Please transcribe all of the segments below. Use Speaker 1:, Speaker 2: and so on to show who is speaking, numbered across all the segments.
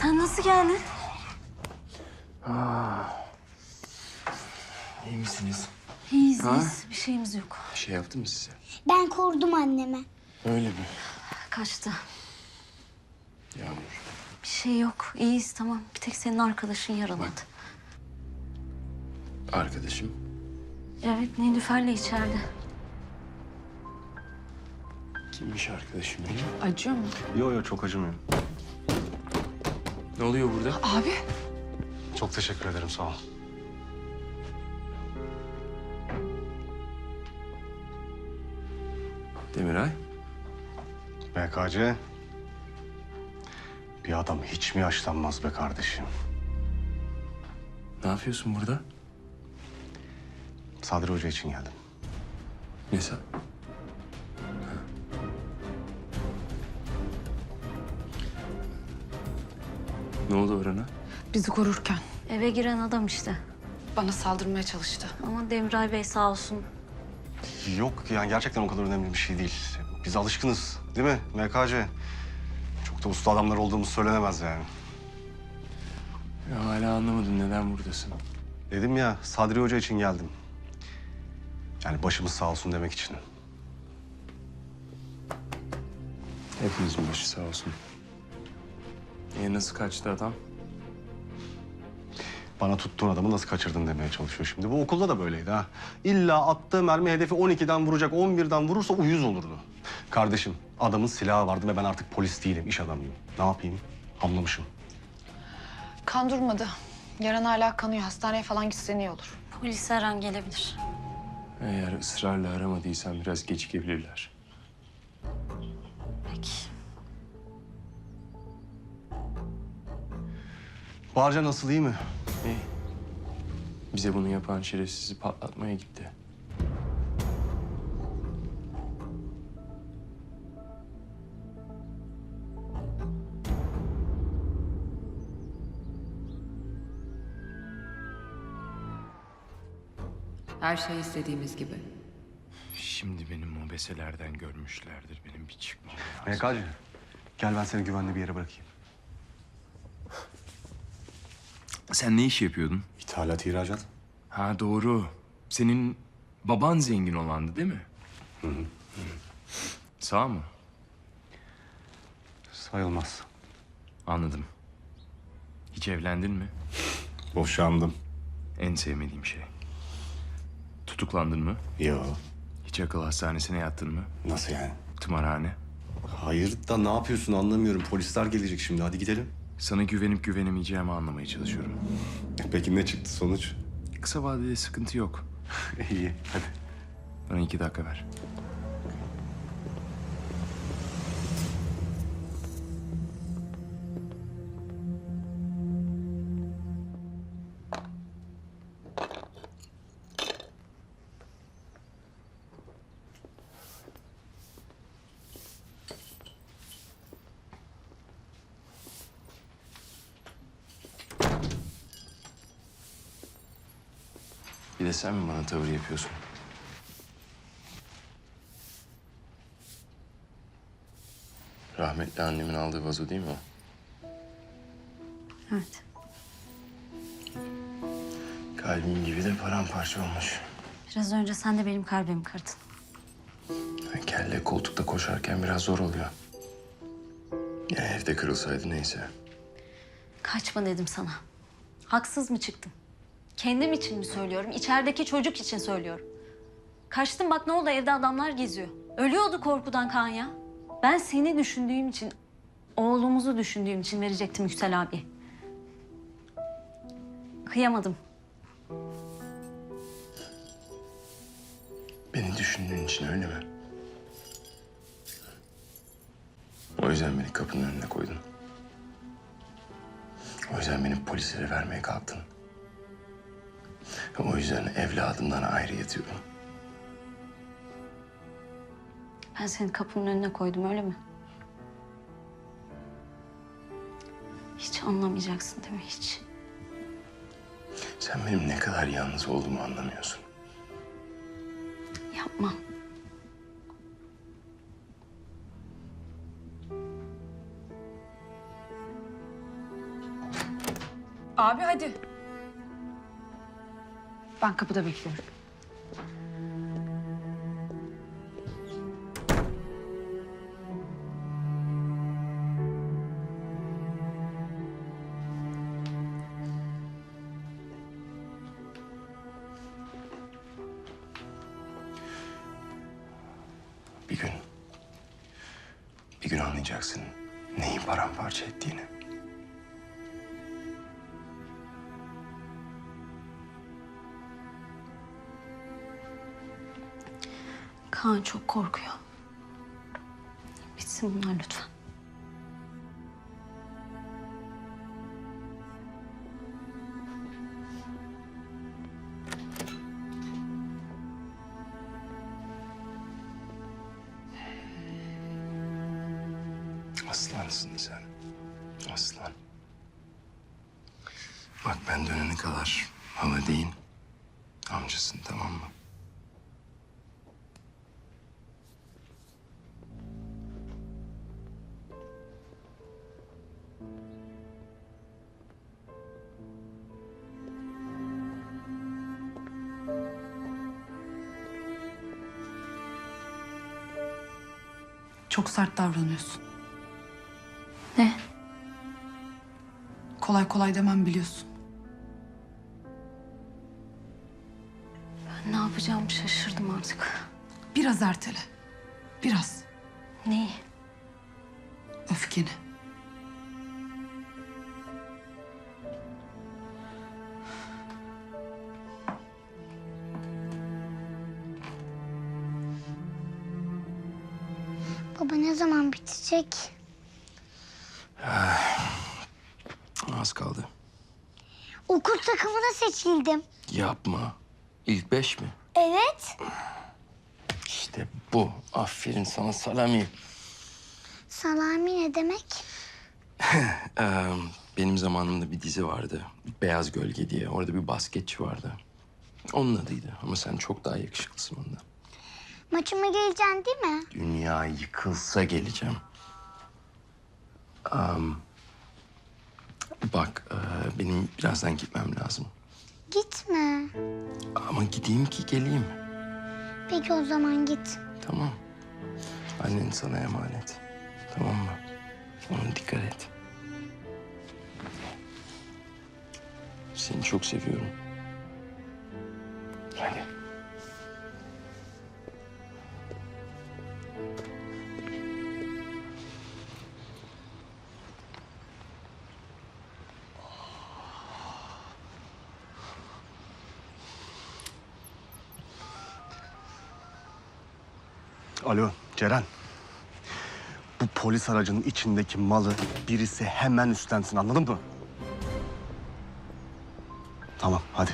Speaker 1: Sen nasıl geldin?
Speaker 2: İyi misiniz?
Speaker 1: İyiyiz,
Speaker 2: Ha?
Speaker 1: iyiyiz. Bir şeyimiz yok.
Speaker 2: Bir şey yaptı mı size?
Speaker 3: Ben korudum anneme.
Speaker 2: Öyle mi?
Speaker 1: Kaçtı.
Speaker 2: Yağmur.
Speaker 1: Bir şey yok. İyiyiz tamam. Bir tek senin arkadaşın yaraladı.
Speaker 2: Arkadaşım.
Speaker 1: Evet, Nilüfer'le içeride.
Speaker 2: Kimmiş arkadaşım benim?
Speaker 4: Acıyor mu?
Speaker 5: Yo yo çok acımıyor.
Speaker 2: Ne oluyor burada?
Speaker 4: Abi.
Speaker 5: Çok teşekkür ederim sağ ol.
Speaker 2: Demiray.
Speaker 5: BKC. Bir adam hiç mi yaşlanmaz be kardeşim?
Speaker 2: Ne yapıyorsun burada?
Speaker 5: Sadri Hoca için geldim.
Speaker 2: Ne sen? Ne oldu Orhan'a?
Speaker 4: Bizi korurken
Speaker 1: Eve giren adam işte.
Speaker 4: bana saldırmaya çalıştı.
Speaker 1: Ama Demiray Bey sağ olsun.
Speaker 5: Yok yani gerçekten o kadar önemli bir şey değil. Biz alışkınız değil mi MKC? Çok da usta adamlar olduğumuz söylenemez yani.
Speaker 2: Ya hala anlamadım neden buradasın.
Speaker 5: Dedim ya Sadri Hoca için geldim. Yani başımız sağ olsun demek için.
Speaker 2: Hepimizin başı sağ olsun. E nasıl kaçtı adam?
Speaker 5: Bana tuttuğun adamı nasıl kaçırdın demeye çalışıyor şimdi. Bu okulda da böyleydi ha. İlla attığı mermi hedefi 12'den vuracak, 11'den vurursa uyuz olurdu. Kardeşim, adamın silahı vardı ve ben artık polis değilim, iş adamıyım. Ne yapayım? Hamlamışım.
Speaker 4: Kan durmadı. Yaran hala kanıyor. Hastaneye falan gitsen iyi olur.
Speaker 1: Polis her an gelebilir.
Speaker 2: Eğer ısrarla aramadıysan biraz gecikebilirler.
Speaker 5: Barca nasıl iyi mi?
Speaker 2: İyi. Bize bunu yapan şerefsizi patlatmaya gitti.
Speaker 6: Her şey istediğimiz gibi.
Speaker 2: Şimdi benim mobeselerden görmüşlerdir. Benim bir çıkmam lazım.
Speaker 5: Gel ben seni güvenli bir yere bırakayım.
Speaker 2: Sen ne iş yapıyordun?
Speaker 5: İthalat, ihracat.
Speaker 2: Ha doğru. Senin baban zengin olandı değil mi? Hı. Sağ mı?
Speaker 5: Sayılmaz.
Speaker 2: Anladım. Hiç evlendin mi?
Speaker 5: Boşandım.
Speaker 2: En sevmediğim şey. Tutuklandın mı?
Speaker 5: Yo,
Speaker 2: Hiç akıl hastanesine yattın mı?
Speaker 5: nasıl yani?
Speaker 2: Tımarhane.
Speaker 5: Hayır da ne yapıyorsun anlamıyorum. Polisler gelecek şimdi. Hadi gidelim.
Speaker 2: Sana güvenip güvenemeyeceğimi anlamaya çalışıyorum.
Speaker 5: Peki ne çıktı sonuç?
Speaker 2: Kısa vadede sıkıntı yok.
Speaker 5: İyi, hadi.
Speaker 2: Bana iki dakika ver. Bir de sen mi bana tavır yapıyorsun? Rahmetli annemin aldığı vazo değil mi o?
Speaker 1: Evet.
Speaker 2: Kalbim gibi de paramparça olmuş.
Speaker 1: Biraz önce sen de benim kalbimi kırdın.
Speaker 2: Kelle koltukta koşarken biraz zor oluyor. Ya evde kırılsaydı neyse.
Speaker 1: Kaçma dedim sana. Haksız mı çıktım? Kendim için mi söylüyorum? İçerideki çocuk için söylüyorum. Kaçtım bak ne oldu evde adamlar geziyor. Ölüyordu korkudan Kaan ya. Ben seni düşündüğüm için, oğlumuzu düşündüğüm için verecektim Yüksel abi. Kıyamadım.
Speaker 2: Beni düşündüğün için öyle mi? O yüzden beni kapının önüne koydun. O yüzden beni polislere vermeye kalktın. O yüzden evladımdan ayrı yatıyorum.
Speaker 1: Ben seni kapının önüne koydum öyle mi? Hiç anlamayacaksın değil mi hiç?
Speaker 2: Sen benim ne kadar yalnız olduğumu anlamıyorsun.
Speaker 1: Yapma.
Speaker 4: Abi hadi. Ben kapıda bekliyorum.
Speaker 2: Bir gün. Bir gün anlayacaksın neyi paramparça ettiğini.
Speaker 1: Kaan çok korkuyor. Bitsin bunlar lütfen.
Speaker 2: Aslansın sen. Aslan. Bak ben dönene kadar hala değil. Amcasın tamam mı?
Speaker 4: Çok sert davranıyorsun.
Speaker 1: Ne?
Speaker 4: Kolay kolay demem biliyorsun.
Speaker 1: Ben ne yapacağımı şaşırdım artık.
Speaker 4: Biraz ertele. Biraz.
Speaker 1: Neyi?
Speaker 4: Öfkeni.
Speaker 3: Zaman bitecek?
Speaker 2: Az kaldı.
Speaker 3: Okul takımına seçildim.
Speaker 2: Yapma. İlk beş mi?
Speaker 3: Evet.
Speaker 2: İşte bu. Aferin sana Salami.
Speaker 3: Salami ne demek?
Speaker 2: Ee, benim zamanımda bir dizi vardı. Beyaz Gölge diye. Orada bir basketçi vardı. Onun adıydı ama sen çok daha yakışıklısın ondan.
Speaker 3: Maçıma geleceksin değil mi?
Speaker 2: Dünya yıkılsa geleceğim. Am, bak e, benim birazdan gitmem lazım.
Speaker 3: Gitme.
Speaker 2: Ama gideyim ki geleyim.
Speaker 3: Peki o zaman git.
Speaker 2: Tamam. Annen sana emanet. Tamam mı? Ona dikkat et. Seni çok seviyorum.
Speaker 5: Alo Ceren. Bu polis aracının içindeki malı birisi hemen üstlensin anladın mı? Tamam hadi.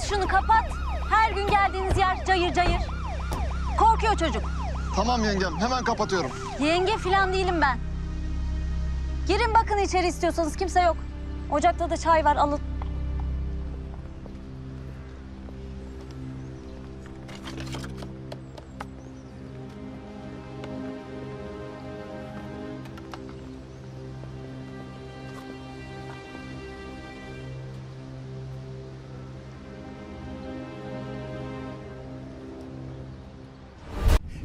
Speaker 1: Kapat şunu kapat. Her gün geldiğiniz yer cayır cayır. Korkuyor çocuk.
Speaker 7: Tamam yengem hemen kapatıyorum.
Speaker 1: Yenge falan değilim ben. Girin bakın içeri istiyorsanız kimse yok. Ocakta da çay var alın.